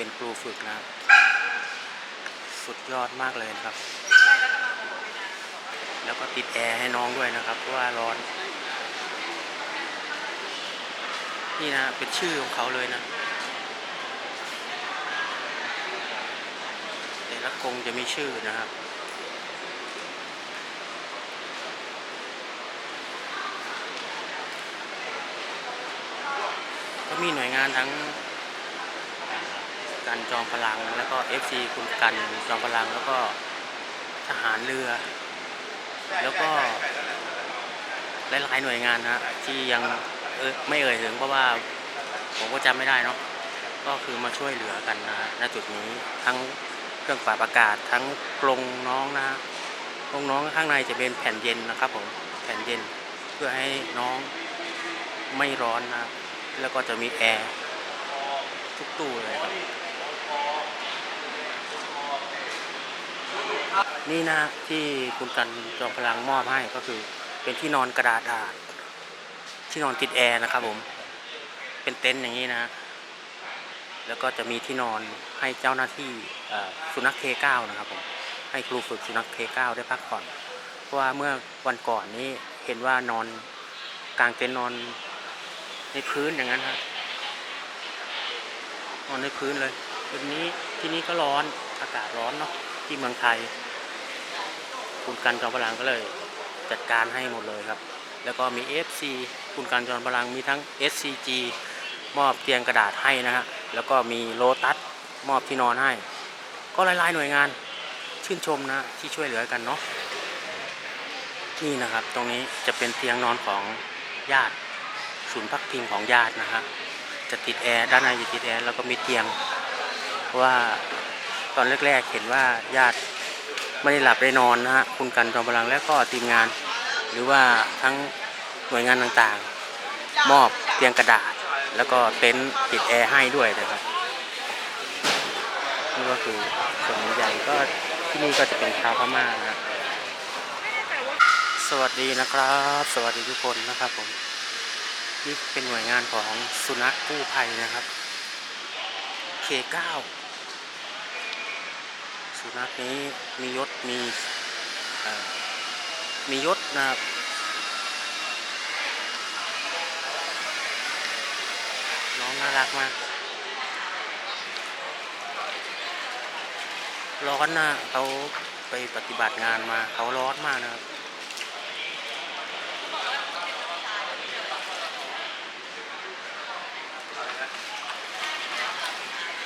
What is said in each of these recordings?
เป็นครูฝึกนะครับ สุดยอดมากเลยนะครับ แล้วก็ติดแอร์ให้น้องด้วยนะครับ เพราะว่าร้อน นี่นะเป็นชื่อของเขาเลยนะแต่ละกงจะมีชื่อนะครับก็มีหน่วยงานทั้ง การจอมพลัง แล้วก็ FC คุณกันจอมพลังแล้วก็ทหารเรือ แล้วก็หลายๆหน่วยงานนะฮะที่ยังเออไม่เอ่ยถึงเพราะว่าผมก็จำไม่ได้เนาะก็คือมาช่วยเหลือกันนะณจุดนี้ทั้งเครื่องปรับอากาศทั้งกรงน้องนะกรงน้องข้างในจะเป็นแผ่นเย็นนะครับผมแผ่นเย็นเพื่อให้น้องไม่ร้อนนะแล้วก็จะมีแอร์ทุกตู้เลยครับ นี่นะที่คุณกันจอมพลังมอบให้ก็คือ เป็นที่นอนกระดาษดาษที่นอนติดแอร์นะครับผมเป็นเต็นท์อย่างนี้นะ แล้วก็จะมีที่นอนให้เจ้าหน้าที่สุนัขเคเก้านะครับผมให้ครูฝึกสุนัขเคเก้าได้พักผ่อนเพราะว่าเมื่อวันก่อนนี้เห็นว่านอนกลางเต็นท์นอนในพื้นอย่างนั้นครับนอนในพื้นเลยวันนี้ที่นี่ก็ร้อนอากาศร้อนเนาะ ที่เมืองไทย คุณกันจอมพลังก็เลยจัดการให้หมดเลยครับ แล้วก็มี FC คุณกันจอมพลังมีทั้ง SCG มอบเตียงกระดาษให้นะฮะ แล้วก็มีโลตัสมอบที่นอนให้ ก็หลายๆหน่วยงานชื่นชมนะที่ช่วยเหลือกันเนาะ นี่นะครับตรงนี้จะเป็นเตียงนอนของญาติศูนย์พักพิงของญาตินะฮะจะติดแอร์ด้านในจะติดแอร์แล้วก็มีเตียงเพราะว่า ตอนแรกๆเห็นว่าญาติไม่ได้หลับได้นอนนะฮะคุณกันจอมพลังและก็ทีมงาน หรือว่าทั้งหน่วยงานต่างๆ มอบเตียงกระดาษ แล้วก็เต็นท์ติดแอร์ให้ด้วยนะครับนี่ก็คือส่วนใหญ่ก็ที่นี่ก็จะเป็นชาวพม่านะฮะสวัสดีนะครับ สวัสดีทุกคนนะครับผมนี่เป็นหน่วยงานของสุนัขกู้ภัยนะครับ K9 สุนัขนี้มียศมีมียศนะครับน้องน่ารักมากร้อนนะเขาไปปฏิบัติงานมาเขาร้อนมากนะครับ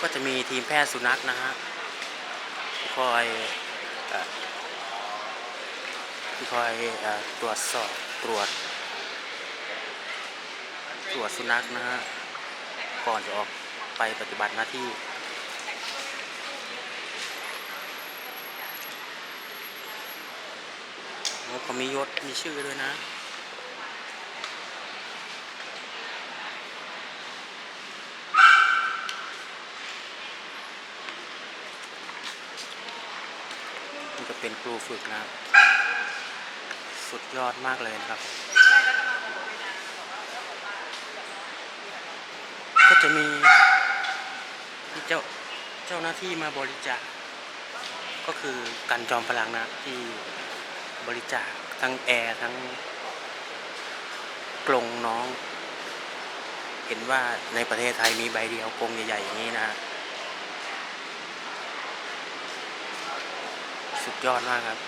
ก็จะมีทีมแพทย์สุนัขนะฮะที่ คอยอที่คอยอตรวจสอบตรวจ ตรวจสุนัขนะฮะก่อนจะออกไปปฏิบัติหน้าที่แล้วก็มียศมีชื่อด้วยนะ นี่ก็เป็นครูฝึกนะครับ สุดยอดมากเลยนะครับ ก็จะมีเจ้าเจ้าหน้าที่มาบริจาคก็คือกันจอมพลังนะที่บริจาคทั้งแอร์ทั้งกรงน้อง เห็นว่าในประเทศไทยมีใบเดียวกรงใหญ่ๆอย่างนี้นะ สุดยอดมากครับ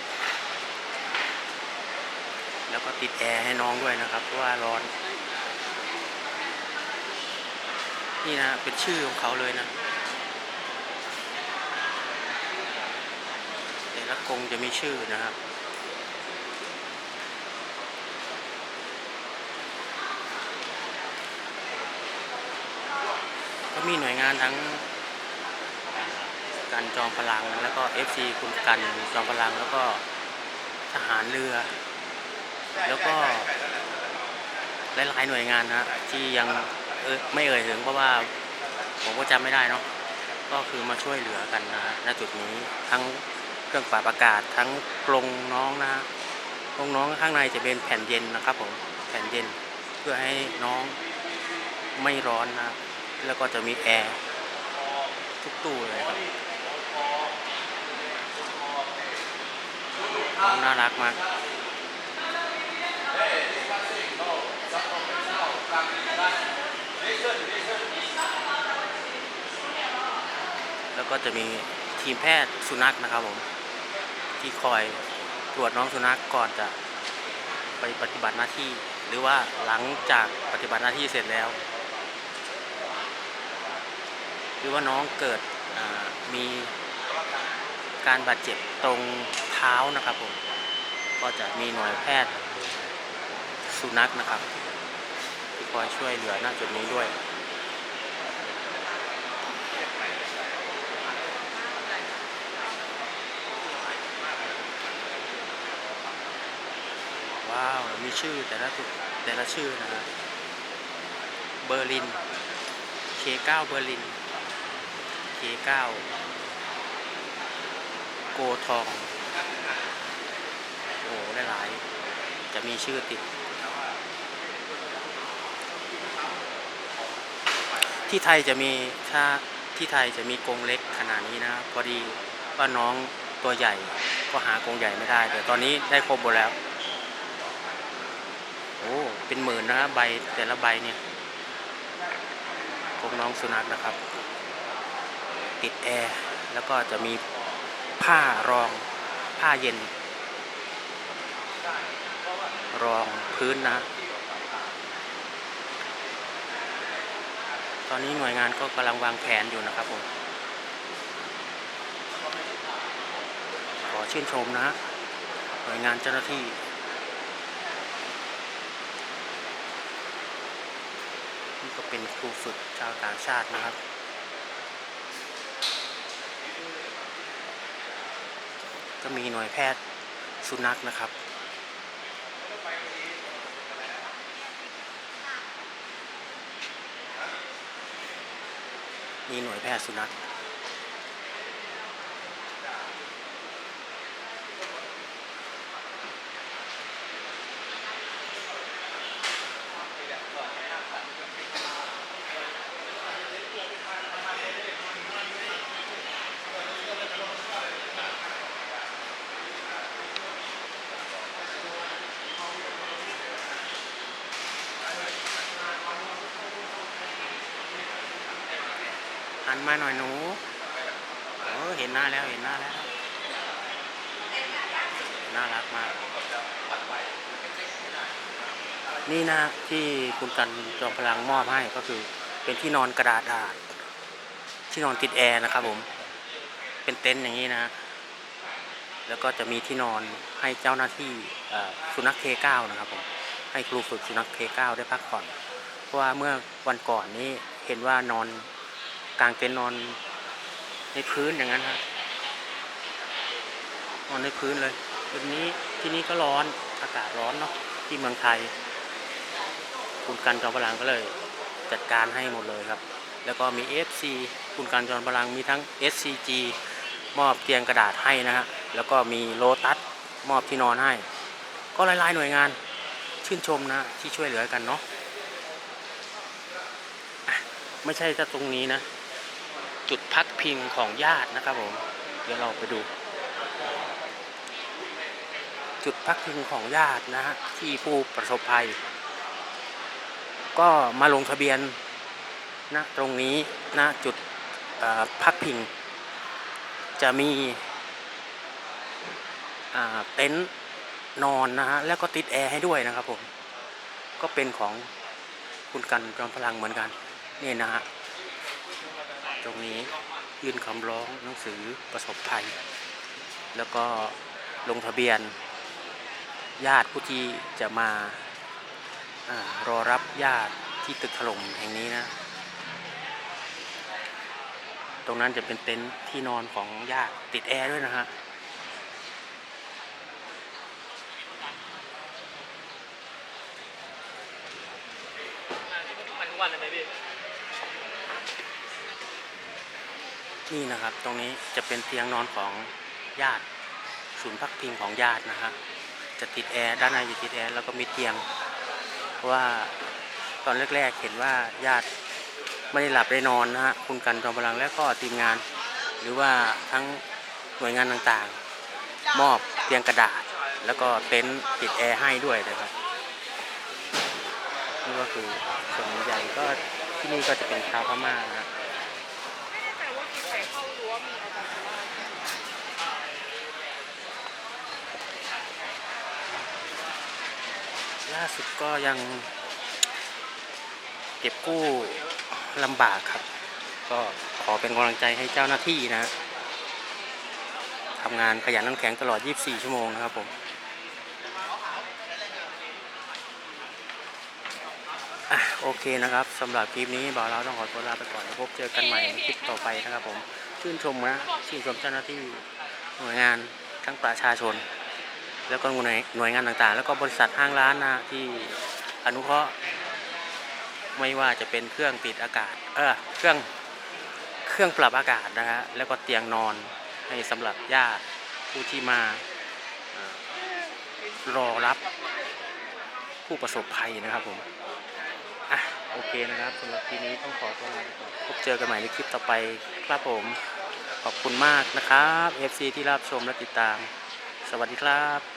แล้วก็ติดแอร์ให้น้องด้วยนะครับ เพราะว่าร้อน นี่นะเป็นชื่อของเขาเลยนะแต่ละกรงจะมีชื่อนะครับก็มีหน่วยงานทั้ง การจอมพลังแล้วก็ FC คุณกันจอมพลังแล้วก็ทหารเรือ แล้วก็หลายๆหน่วยงานนะที่ยังเออไม่เอ่ยถึงเพราะว่าผมก็จำไม่ได้เนาะก็คือมาช่วยเหลือกันนะณจุดนี้ทั้งเครื่องปรับอากาศทั้งกรงน้องนะกรงน้องข้างในจะเป็นแผ่นเย็นนะครับผมแผ่นเย็นเพื่อให้น้องไม่ร้อนนะแล้วก็จะมีแอร์ทุกตู้เลยครับ น้องน่ารักมากแล้วก็จะมีทีมแพทย์สุนัขนะครับผม ที่คอยตรวจน้องสุนัขก่อนจะไปปฏิบัติหน้าที่ หรือว่าหลังจากปฏิบัติหน้าที่เสร็จแล้ว หรือว่าน้องเกิดมีการบาดเจ็บตรง เท้านะครับผม ก็จะมีหน่วยแพทย์สุนัขนะครับที่คอยช่วยเหลือหน้าจุดนี้ด้วยว้าวมีชื่อแต่ละตุแต่ละชื่อนะฮะเบอร์ลิน K9 เบอร์ลิน K9 โกทองโอ้ได้ หลายๆจะมีชื่อติด ที่ไทยจะมีถ้าที่ไทยจะมีกรงเล็กขนาดนี้นะพอดีว่าน้องตัวใหญ่ก็หากรงใหญ่ไม่ได้ แต่ตอนนี้ได้ครบหมดแล้ว โอ้ เป็นหมื่นนะใบแต่ละใบเนี่ยพวกน้องสุนัขนะครับ ติดแอร์แล้วก็จะมีผ้ารองผ้าเย็น รองพื้นนะ ตอนนี้หน่วยงานก็กำลังวางแผนอยู่นะครับผม ขอชื่นชมนะ หน่วยงานเจ้าหน้าที่นี่ก็เป็นครูฝึกชาวต่างชาตินะครับก็มีหน่วยแพทย์สุนัขนะครับ มีหน่วยแพทย์สุนัข หันมาหน่อยหนูเออเห็นหน้าแล้วเห็นหน้าแล้ว น่ารักมาก นี่นะที่คุณกันจอมพลังมอบให้ก็คือ เป็นที่นอนกระดาษดาษที่นอนติดแอร์นะครับผม เป็นเต็นท์อย่างนี้นะ แล้วก็จะมีที่นอนให้เจ้าหน้าที่สุนัขเคเก้านะครับผม ให้ครูฝึกสุนัขเคเก้าได้พักผ่อน เพราะว่าเมื่อวันก่อนนี้เห็นว่านอน กลางเต็นท์นอนในพื้นอย่างนั้นฮะนอนในพื้นเลยวันนี้ที่นี่ก็ร้อนอากาศร้อนเนาะที่เมืองไทย คุณกันจอมพลังก็เลย จัดการให้หมดเลยครับ แล้วก็มี FC คุณกันจอมพลังมีทั้ง SCG มอบเตียงกระดาษให้นะฮะแล้วก็มีโลตัสมอบที่นอนให้ ก็หลายๆหน่วยงานชื่นชมนะที่ช่วยเหลือกันเนาะไม่ใช่แค่ตรงนี้นะ จุดพักพิงของญาตินะครับผมเดี๋ยวเราไปดู จุดพักพิงของญาตินะฮะที่ผู้ประสบภัย ก็มาลงทะเบียนนะตรงนี้นะจุดพักพิง จะมีเต็นท์นอนนะฮะแล้วก็ติดแอร์ให้ด้วยนะครับผมก็เป็นของคุณกันจอมพลังเหมือนกันนี่นะฮะ ตรงนี้ยื่นคำร้องหนังสือประสบภัย แล้วก็ลงทะเบียน ญาติผู้ที่จะมารอรับญาติที่ตึกถล่มแห่งนี้นะ ตรงนั้นจะเป็นเต็นท์ที่นอนของญาติติดแอร์ด้วยนะฮะมันทุกวันเลยไหมพี่ นี่นะครับ ตรงนี้จะเป็นเตียงนอนของญาติศูนย์พักพิงของญาตินะฮะจะติดแอร์ด้านในจะติดแอร์แล้วก็มีเตียง เพราะว่าตอนแรกๆเห็นว่าญาติไม่ได้หลับได้นอนนะฮะคุณกันจอมพลังและก็ทีมงาน หรือว่าทั้งหน่วยงานต่างๆ มอบเตียงกระดาษ แล้วก็เต็นท์ติดแอร์ให้ด้วยนะครับนี่ก็คือส่วนใหญ่ก็ที่นี่ก็จะเป็นชาวพม่านะฮะ ไม่แน่ใจว่ามีใครเข้ารั้วมีอาจารย์บ้าง ล่าสุดก็ยังเก็บกู้ลำบากครับ ก็ขอเป็นกำลังใจให้เจ้าหน้าที่นะทำงานขยันน้ำแข็งตลอด 24 ชั่วโมงนะครับผมอโอเคนะครับสำหรับคลิปนี้บ่าวเราต้องขอตัวลาไปก่อนแล้วพบเจอกันใหม่ในคลิปต่อไปนะครับผม ชื่นชมนะ ชื่นชมเจ้าหน้าที่หน่วยงานทั้งประชาชน แล้วก็หน่วยหน่วยงานต่างๆ แล้วก็บริษัทห้างร้านนะที่อนุเคราะห์ไม่ว่าจะเป็นเครื่องปิดอากาศ เออเครื่องเครื่องปรับอากาศนะฮะแล้วก็เตียงนอนให้สำหรับญาติผู้ที่มารอรับผู้ประสบภัยนะครับผมอะโอเคนะครับสำหรับทีนี้ต้องขอตัวลาไปก่อนพบเจอกันใหม่ในคลิปต่อไปครับผมขอบคุณมากนะครับ FC ที่รับชมและติดตาม สวัสดีครับ